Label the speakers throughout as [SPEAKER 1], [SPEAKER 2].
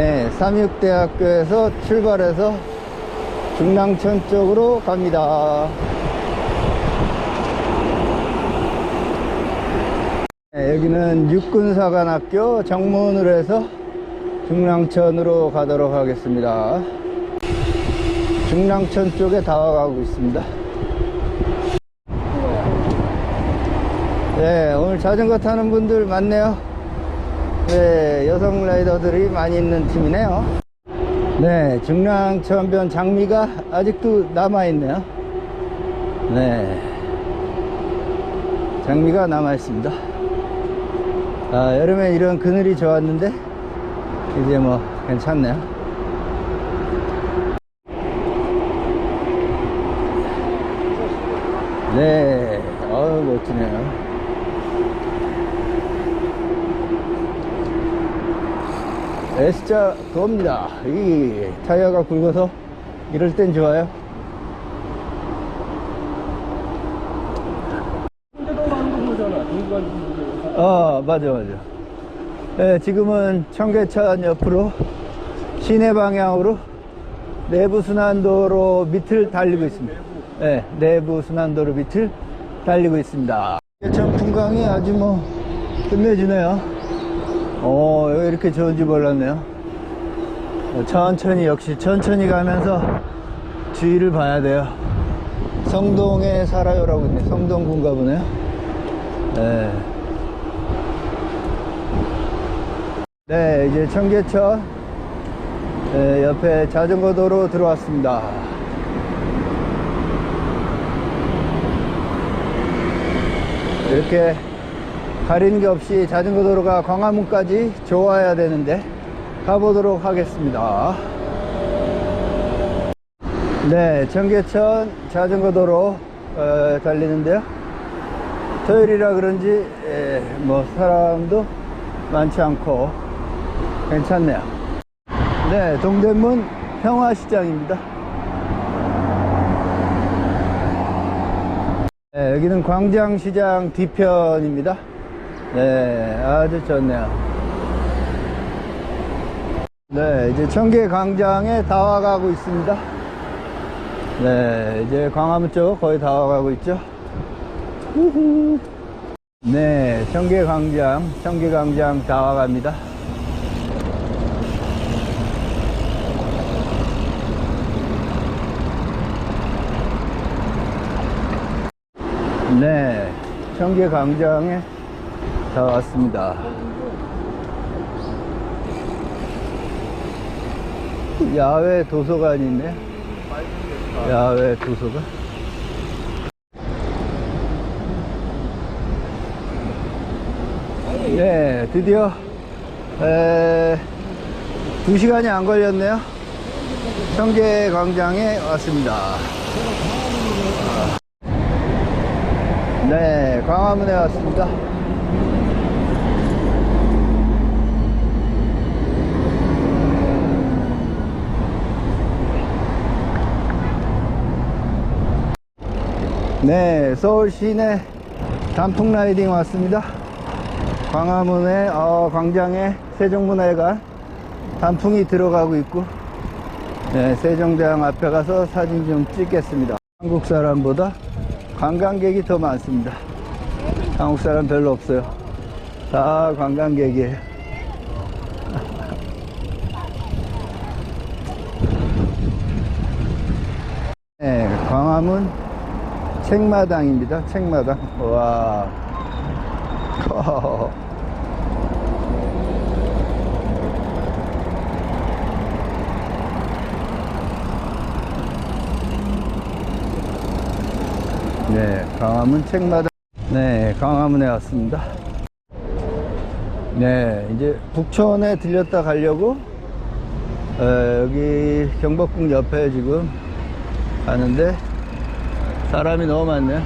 [SPEAKER 1] 네, 삼육대학교에서 출발해서 중랑천 쪽으로 갑니다. 네, 여기는 육군사관학교 정문으로 해서 중랑천으로 가도록 하겠습니다. 중랑천 쪽에 다가가고 있습니다. 네, 오늘 자전거 타는 분들 많네요. 네, 여성 라이더들이 많이 있는 팀이네요. 네, 중랑천변 장미가 아직도 남아있네요. 네. 장미가 남아있습니다. 아, 여름에 이런 그늘이 좋았는데, 이제 뭐, 괜찮네요. 네, 어우, 멋지네요. S자 도입니다. 이 타이어가 굵어서 이럴 땐 좋아요. 어, 맞아, 맞아. 네, 지금은 청계천 옆으로 시내 방향으로 내부 순환도로 밑을 달리고 있습니다. 네, 내부 순환도로 밑을 달리고 있습니다. 청계천 풍광이 아주 뭐 끝내주네요. 어, 이렇게 좋은지 몰랐네요. 어, 천천히, 역시 천천히 가면서 주위를 봐야 돼요. 성동에 살아요라고 있네. 성동군가 보네요. 네. 네, 이제 청계천 네, 옆에 자전거 도로 들어왔습니다. 이렇게 가리는 게 없이 자전거 도로가 광화문까지 좋아야 되는데 가보도록 하겠습니다. 네, 청계천 자전거 도로 어, 달리는데요. 토요일이라 그런지 에, 뭐 사람도 많지 않고 괜찮네요. 네, 동대문 평화시장입니다. 네, 여기는 광장시장 뒤편입니다. 네, 아주 좋네요. 네, 이제 청계 광장에 다 와가고 있습니다. 네, 이제 광화문 쪽 거의 다 와가고 있죠. 네, 청계 광장, 청계 광장 다 와갑니다. 네, 청계 광장에 다 왔습니다. 야외 도서관이 있네. 야외 도서관. 네, 드디어 에, 두 시간이 안 걸렸네요. 청계 광장에 왔습니다. 네, 광화문에 왔습니다. 네, 서울 시내 단풍 라이딩 왔습니다. 광화문에 어, 광장에 세종문화회관 단풍이 들어가고 있고 네, 세종대왕 앞에 가서 사진 좀 찍겠습니다. 한국 사람보다 관광객이 더 많습니다. 한국 사람 별로 없어요. 다 관광객이에요. 네, 광화문 책마당입니다. 책마당. 와. 커. 네, 광화문 책마당. 네, 광화문에 왔습니다. 네, 이제 북촌에 들렸다 가려고 에, 여기 경복궁 옆에 지금 가는데 사람이 너무 많네요.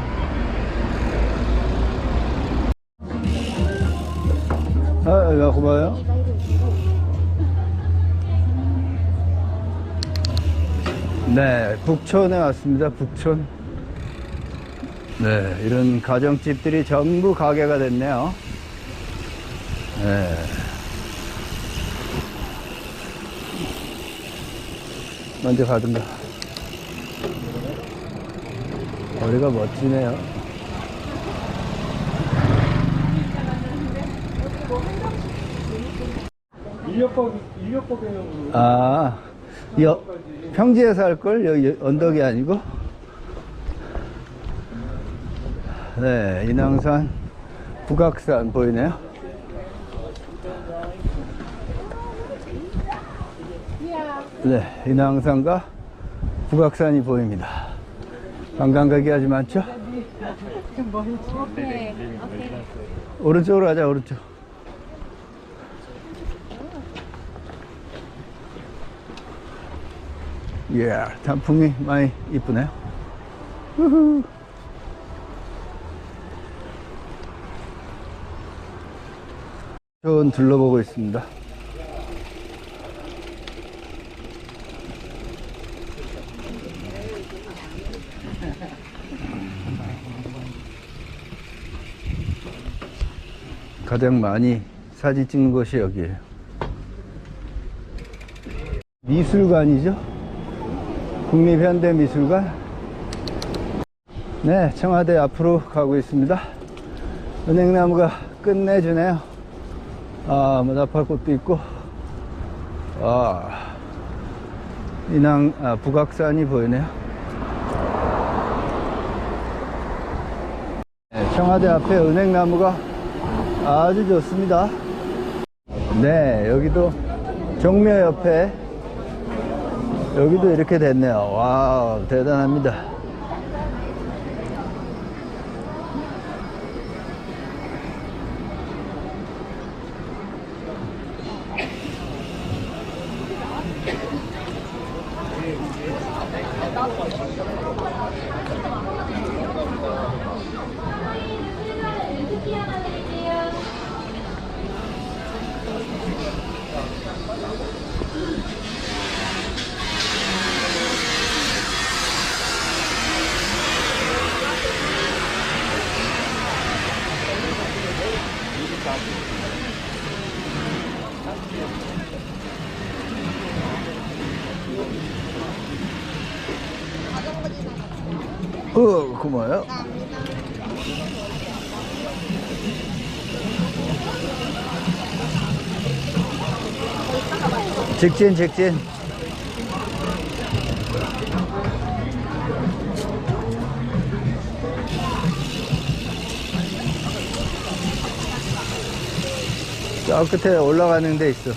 [SPEAKER 1] 아, 야, 고마워요. 네, 북촌에 왔습니다. 북촌. 네, 이런 가정집들이 전부 가게가 됐네요. 네. 먼저 가든가. 거리가 멋지네요. 아, 여, 평지에서 할 걸? 여기 언덕이 아니고? 네, 인왕산, 북악산 보이네요. 네, 인왕산과 북악산이 보입니다. 관광객이 아주 많죠?
[SPEAKER 2] 오케이.
[SPEAKER 1] 오른쪽으로 가자, 오른쪽. 예, 단풍이 많이 이쁘네요. 우후. 좀 둘러보고 있습니다. 가장 많이 사진 찍는 곳이 여기에요. 미술관이죠? 국립현대미술관. 네, 청와대 앞으로 가고 있습니다. 은행나무가 끝내주네요. 아, 뭐 나팔꽃도 있고, 아, 인왕, 아, 북악산이 보이네요. 청와대 앞에 은행나무가 아주 좋습니다. 네, 여기도 종묘 옆에 여기도 이렇게 됐네요. 와, 대단합니다. 어, 고마워요. 직진, 직진. 저 끝에 올라가는 데 있어.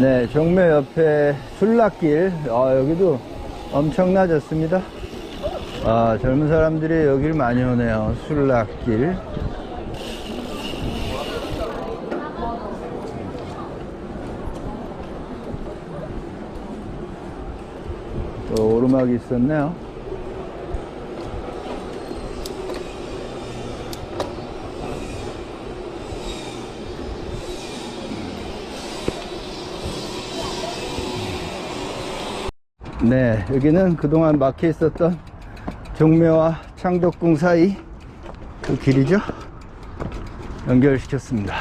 [SPEAKER 1] 네, 종묘 옆에 술락길. 아, 여기도 엄청나졌습니다. 아, 젊은 사람들이 여기를 많이 오네요. 술락길. 또 오르막이 있었네요. 네, 여기는 그동안 막혀 있었던 종묘와 창덕궁 사이 그 길이죠. 연결시켰습니다.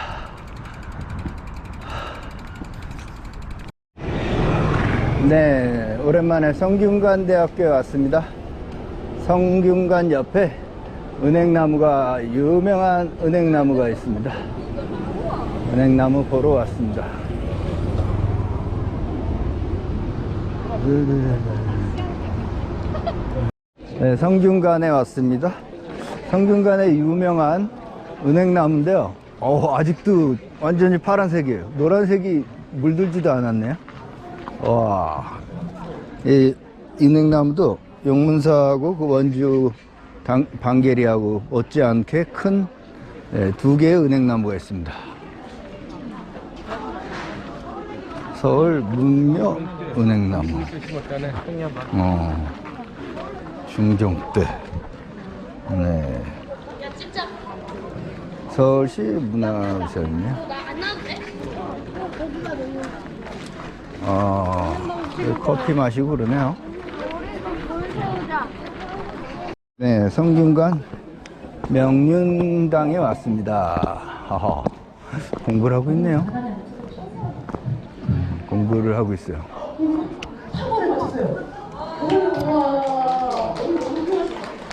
[SPEAKER 1] 네, 오랜만에 성균관 대학교에 왔습니다. 성균관 옆에 은행나무가 유명한 은행나무가 있습니다. 은행나무 보러 왔습니다. 네, 성균관에 왔습니다. 성균관에 유명한 은행나무인데요. 어, 아직도 완전히 파란색이에요. 노란색이 물들지도 않았네요. 와, 이 은행나무도 용문사하고 그 원주 당- 방계리하고 못지않게 큰 네, 두 개의 은행나무가 있습니다. 서울 문묘 은행나무. 어, 중종대. 네. 서울시
[SPEAKER 2] 너무
[SPEAKER 1] 아, 여기 커피 마시고 그러네요. 네, 성균관 명륜당에 왔습니다. 하하, 공부를 하고 있네요. 음, 공부를 하고 있어요.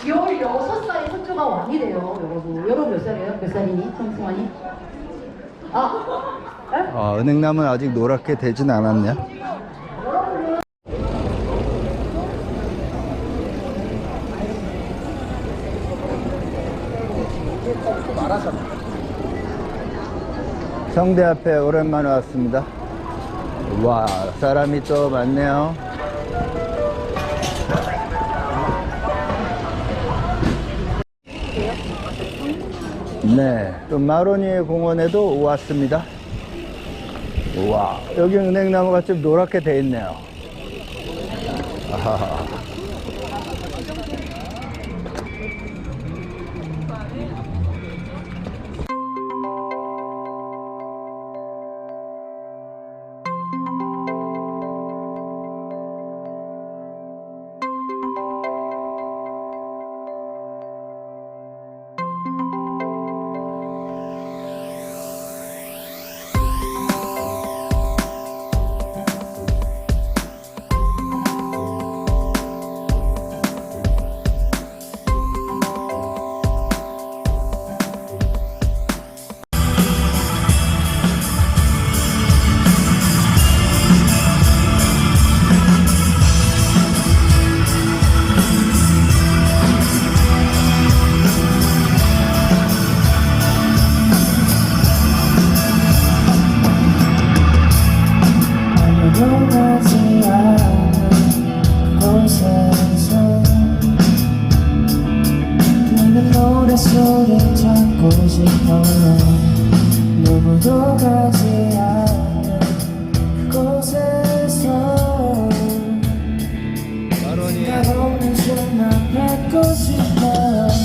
[SPEAKER 3] 16살 선조가 왕이 돼요, 여러분. 여러분 몇 살이에요? 몇 살이니? 성승환이? 아, 에?
[SPEAKER 1] 아, 은행나무는 아직 노랗게 되진 않았냐? 성대 앞에 오랜만에 왔습니다. 와, 사람이 또 많네요. 네, 또 마로니에 공원에도 왔습니다. 우와, 여기 은행나무가 좀 노랗게 돼 있네요. 아하 마로니에
[SPEAKER 4] 가보는 순간 뵙고 싶어